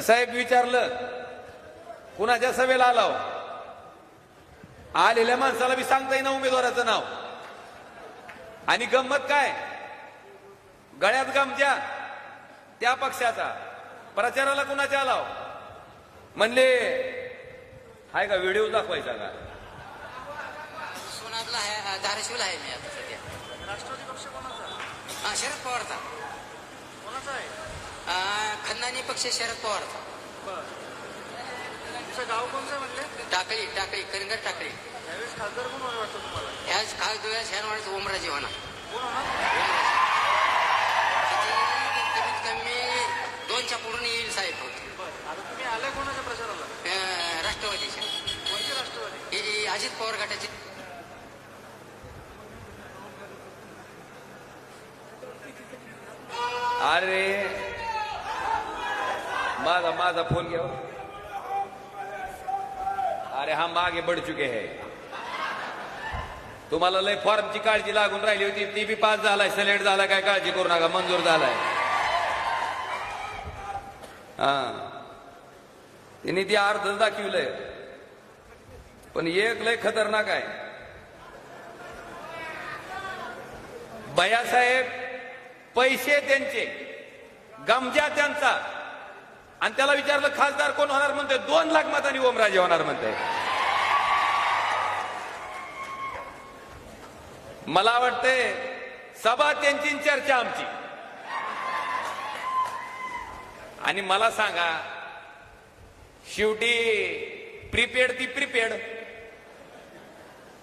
साहेब विचारलं कुणाच्या सभेला आलाव? आलेल्या माणसाला बी सांगता येईना उमेदवाराचं नाव. आणि गंमत काय? गळ्यात गमच्या त्या पक्षाचा. प्रचाराला कुणाच्या आलाव? म्हणले हाय का व्हिडिओ दाखवायचा का? धाराशिवला आहे मी आता सध्या. राष्ट्रवादी पक्ष कोणाचा? शरद पवारचा. आ, खंदानी पक्ष शरद पवारचा तुमचं गाव कोणतं म्हणले? टाकळी टाकळी करिंगड टाकळी. त्यावेळेस खासदार कोण होणार वाटतं तुम्हाला? ह्याच खास डोळ्यात ह्या वाढत ओमराजे होणार. कोण होणार? किती कमीत कमी दोनच्या पूर्ण येईल साहेब. बर आता तुम्ही आले कोणाच्या प्रचाराला? अ, राष्ट्रवादीचे. कोणते राष्ट्रवादी? हे- हे अजित पवार गटाचे. अरे माझा माझा फोन घ्या अरे हा मागे बढ़ चुके है. तुम्हाला लय फॉर्मची काळजी लागून राहिली होती. ती बी पास झालाय सिलेक्ट झाला काय काळजी करू नका मंजूर झालाय. हा. तिने ती अर्ध दाखवलंय. पण एक लय खतरनाक आहे. बयासाहेब पैसे त्यांचे गमजा त्यांचा. आणि त्याला विचारलं खासदार कोण होणार म्हणतोय? दोन लाख मतांनी ओमराजे होणार म्हणतोय. मला वाटतंय सभा त्यांची चर्चा आमची. आणि मला सांगा शेवटी प्रीपेड ती प्रीपेड.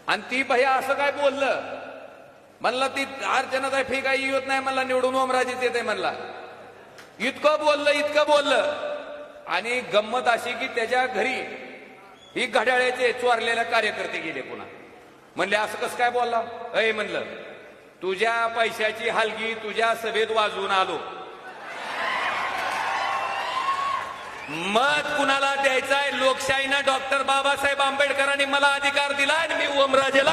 आणि ती भैया असं काय बोललं? म्हणला ती अर्चनाचा फी काही येत नाही म्हणला निवडून ओमराजेच येते म्हणला. इतकं बोललं इतकं बोललं. आणि गंमत अशी की त्याच्या घरी ही घड्याळ्याचे चोरलेल्या कार्यकर्ते गेले पुन्हा. म्हणले असं कसं काय बोलला? अय म्हणलं तुझ्या पैशाची हलगी तुझ्या सभेत वाजवून आलो. मत कुणाला द्यायचंय? लोकशाहीनं डॉक्टर बाबासाहेब आंबेडकरांनी मला अधिकार दिला आणि मी ओमराजेला